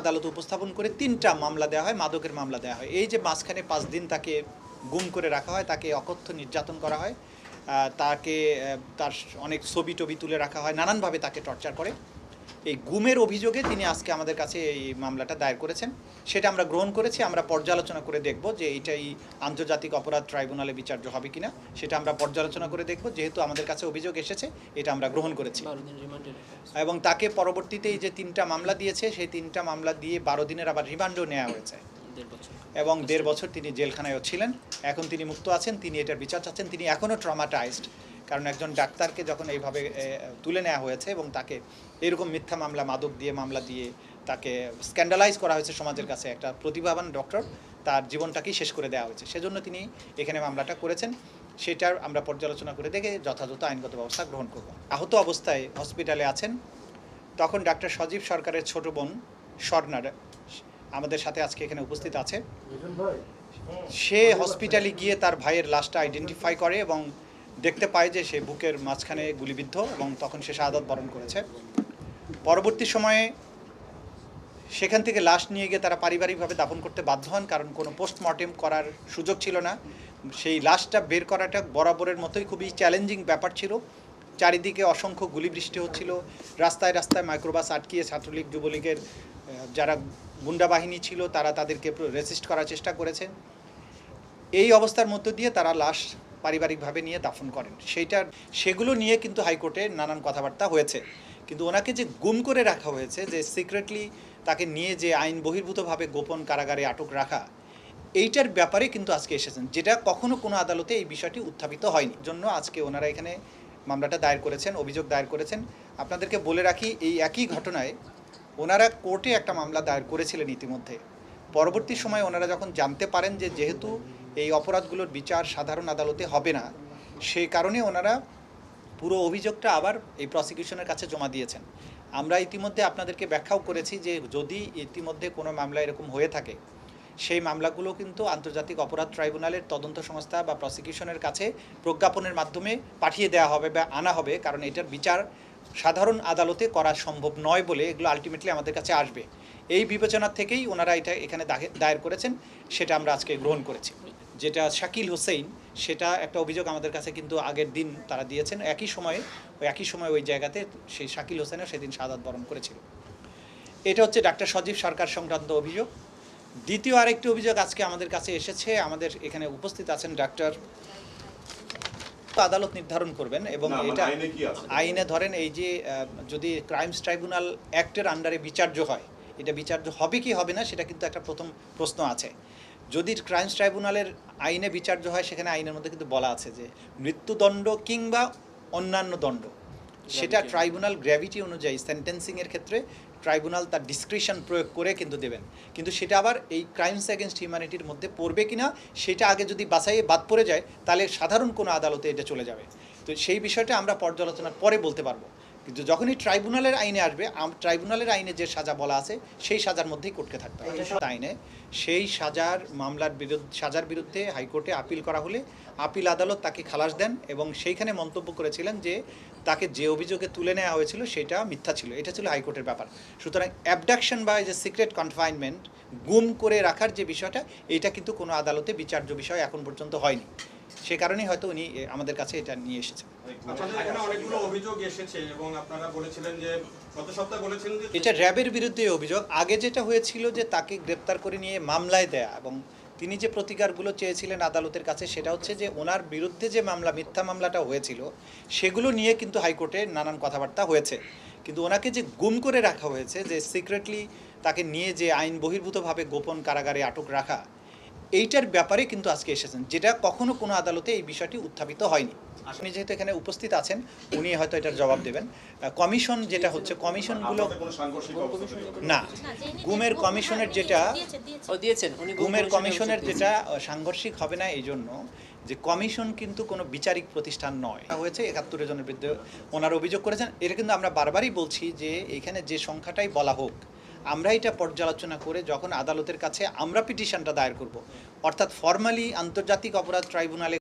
আদালতে উপস্থাপন করে তিনটা মামলা দেওয়া হয়, মাদকের মামলা দেওয়া হয়। এই যে মাঝখানে পাঁচ দিন তাকে গুম করে রাখা হয়, তাকে অকথ্য নির্যাতন করা হয় তাকে তার অনেক ছবি টবি তুলে রাখা হয়, নানানভাবে তাকে টর্চার করে। এই গুমের অভিযোগে তিনি আজকে আমাদের কাছে এই মামলাটা দায়ের করেছেন। সেটা আমরা গ্রহণ করেছি আমরা পর্যালোচনা করে দেখব যে এটাই আন্তর্জাতিক অপরাধ ট্রাইব্যুনালে বিচার্য হবে কিনা। সেটা আমরা পর্যালোচনা করে দেখব যেহেতু আমাদের কাছে অভিযোগ এসেছে এটা আমরা গ্রহণ করেছি। এবং তাকে পরবর্তীতে এই যে তিনটা মামলা দিয়েছে সেই তিনটা মামলা দিয়ে বারো দিনের আবার রিমান্ডও নেওয়া হয়েছে। এবং দেড় বছর তিনি জেলখানায়ও ছিলেন, এখন তিনি মুক্ত আছেন, তিনি এটার বিচার চাচ্ছেন, তিনি এখনও ট্রমাটাইজড কারণ একজন ডাক্তারকে যখন এইভাবে তুলে নেওয়া হয়েছে এবং তাকে এরকম মিথ্যা মামলা, মাদক দিয়ে মামলা দিয়ে তাকে স্ক্যান্ডালাইজ করা হয়েছে সমাজের কাছে, একটা প্রতিভাবান ডক্টর তার জীবনটাকেই শেষ করে দেওয়া হয়েছে। সেজন্য তিনি এখানে মামলাটা করেছেন, সেটার আমরা পর্যালোচনা করে দেখে যথাযথ আইনগত ব্যবস্থা গ্রহণ করব। আহত অবস্থায় হসপিটালে আছেন, তখন ডাক্তার সজীব সরকারের ছোট বোন স্বর্ণার আমাদের সাথে আজকে এখানে উপস্থিত আছে। সে হসপিটালে গিয়ে তার ভাইয়ের লাশটা আইডেন্টিফাই করে এবং দেখতে পায় যে সে বুকের মাঝখানে গুলিবিদ্ধ এবং তখন সে শাহাদত বরণ করেছে। পরবর্তী সময়ে সেখান থেকে লাশ নিয়ে গিয়ে তারা পারিবারিকভাবে দাফন করতে বাধ্য হন কারণ কোনো পোস্টমর্টেম করার সুযোগ ছিল না। সেই লাশটা বের করাটা বরাবরের মতোই খুবই চ্যালেঞ্জিং ব্যাপার ছিল। চারিদিকে অসংখ্য গুলিবৃষ্টি হচ্ছিল। রাস্তায় রাস্তায় মাইক্রোবাস আটকিয়ে ছাত্রলীগ যুবলীগের যারা গুন্ডা বাহিনী ছিল, তারা তাদেরকে রেসিস্ট করার চেষ্টা করেছে। এই অবস্থার মধ্য দিয়ে তারা লাশ পারিবারিকভাবে নিয়ে দাফন করেন। সেইটার সেগুলো নিয়ে কিন্তু হাইকোর্টে নানান কথাবার্তা হয়েছে। কিন্তু ওনাকে যে গুম করে রাখা হয়েছে, যে সিক্রেটলি তাকে নিয়ে যে আইন বহির্ভূতভাবে গোপন কারাগারে আটক রাখা, এইটার ব্যাপারে কিন্তু আজকে এসেছেন, যেটা কখনো কোনো আদালতে এই বিষয়টি উত্থাপিত হয়নি। জন্য আজকে ওনারা এখানে মামলাটা দায়ের করেছেন, অভিযোগ দায়ের করেছেন। আপনাদেরকে বলে রাখি, এই একই ঘটনায় ওনারা কোর্টে একটা মামলা দায়ের করেছিলেন ইতিমধ্যে। পরবর্তী সময়ে ওনারা যখন জানতে পারেন যে যেহেতু এই অপরাধগুলোর বিচার সাধারণ আদালতে হবে না, সেই কারণে ওনারা পুরো অভিযোগটা আবার এই প্রসিকিউশনের কাছে জমা দিয়েছেন। আমরা ইতিমধ্যে আপনাদেরকে ব্যাখ্যাও করেছি যে যদি ইতিমধ্যে কোনো মামলা এরকম হয়ে থাকে, সেই মামলাগুলো কিন্তু আন্তর্জাতিক অপরাধ ট্রাইব্যুনালের তদন্ত সংস্থা বা প্রসিকিউশনের কাছে প্রজ্ঞাপনের মাধ্যমে পাঠিয়ে দেওয়া হবে বা আনা হবে, কারণ এটার বিচার সাধারণ আদালতে করা সম্ভব নয় বলে এগুলো আলটিমেটলি আমাদের কাছে আসবে। এই বিবেচনা থেকেই ওনারা এটা এখানে দায়ের করেছেন, সেটা আমরা আজকে গ্রহণ করেছি। যেটা শাকিল হোসেন সেটা একটা অভিযোগ আমাদের কাছে কিন্তু আগের দিন তারা দিয়েছেন। একই সময়ে, ওই একই সময় ওই জায়গাতে সেই শাকিল হোসেনও সেদিন শাহাদাত বরণ করেছিল। এটা হচ্ছে ডাক্তার সজীব সরকার সংক্রান্ত অভিযোগ। দ্বিতীয় আরেকটি অভিযোগ আজকে আমাদের কাছে এসেছে, আমাদের এখানে উপস্থিত আছেন ডাক্তার আদালত নির্ধারণ করবেন এবং মানে এটা আইনে কি আছে? আইনে ধরেন এই যে যদি ক্রাইমস ট্রাইব্যুনাল অ্যাক্টের আন্ডারে বিচার্য হয় এটা বিচার্য হবে কি হবে না সেটা কিন্তু একটা প্রথম প্রশ্ন আছে। যদি ক্রাইমস ট্রাইব্যুনালের আইনে বিচার্য হয় সেখানে আইনের মধ্যে কিন্তু বলা আছে যে মৃত্যুদণ্ড কিংবা অন্যান্য দণ্ড। সেটা ট্রাইব্যুনাল গ্র্যাভিটি অনুযায়ী সেন্টেন্সিংয়ের ক্ষেত্রে ট্রাইব্যুনাল তার ডিসক্রিপশন প্রয়োগ করে কিন্তু দেবেন। কিন্তু সেটা আবার এই ক্রাইমস অ্যাগেনস্ট হিউম্যানিটির মধ্যে পড়বে কি না সেটা আগে যদি বাছাইয়ে বাদ পড়ে যায়, তাহলে সাধারণ কোনো আদালতে এটা চলে যাবে। তো সেই বিষয়টা আমরা পর্যালোচনার পরে বলতে পারব। কিন্তু যখনই ট্রাইব্যুনালের আইনে আসবে ট্রাইব্যুনালের আইনে যে সাজা বলা আছে সেই সাজার মধ্যেই কোর্টকে থাকতে হবে। আইনে সেই সাজার মামলার বিরুদ্ধে সাজার বিরুদ্ধে হাইকোর্টে আপিল করা হলে আপিল আদালত তাকে খালাস দেন এবং সেইখানে মন্তব্য করেছিলেন যে তাকে যে অভিযোগে তুলে নেওয়া হয়েছিল সেটা মিথ্যা ছিল। এটা ছিল হাইকোর্টের ব্যাপার। সুতরাং অ্যাবডাকশন বা যে সিক্রেট কনফাইনমেন্ট গুম করে রাখার যে বিষয়টা এটা কিন্তু কোনো আদালতে বিচার্য বিষয় এখন পর্যন্ত হয়নি। সে কারণেই হয়তো উনি আমাদের কাছে এটা নিয়ে এসেছেন। এসেছে এটা র্যাবের বিরুদ্ধে অভিযোগ। আগে যেটা হয়েছিল যে তাকে গ্রেপ্তার করে নিয়ে মামলায় দেয়া এবং তিনি যে প্রতিকারগুলো চেয়েছিলেন আদালতের কাছে সেটা হচ্ছে যে ওনার বিরুদ্ধে যে মামলা মিথ্যা মামলাটা হয়েছিল সেগুলো নিয়ে কিন্তু হাইকোর্টে নানান কথাবার্তা হয়েছে। কিন্তু ওনাকে যে গুম করে রাখা হয়েছে যে সিক্রেটলি তাকে নিয়ে যে আইন বহির্ভূতভাবে গোপন কারাগারে আটক রাখা এইটার ব্যাপারে কিন্তু আজকে এসেছেন যেটা কখনো কোনো আদালতে এই বিষয়টি উত্থাপিত হয়নি। আপনি যেহেতু এখানে উপস্থিত আছেন উনি হয়তো এটার জবাব দেবেন। কমিশন যেটা হচ্ছে কমিশনগুলো? না গুমের কমিশনের যেটা দিয়েছেন উনি গুমের কমিশনের কমিশনের যেটা সাংঘর্ষিক হবে না এই জন্য যে কমিশন কিন্তু কোনো বিচারিক প্রতিষ্ঠান নয়। হয়েছে একাত্তর জনের বিরুদ্ধে ওনার অভিযোগ করেছেন। এটা কিন্তু আমরা বারবারই বলছি যে এখানে যে সংখ্যাটাই বলা হোক আমরা এটা পর্যালোচনা করে যখন আদালতের কাছে আমরা পিটিশনটা দায়ের করব। অর্থাৎ ফর্মালি আন্তর্জাতিক অপরাধ ট্রাইব্যুনালে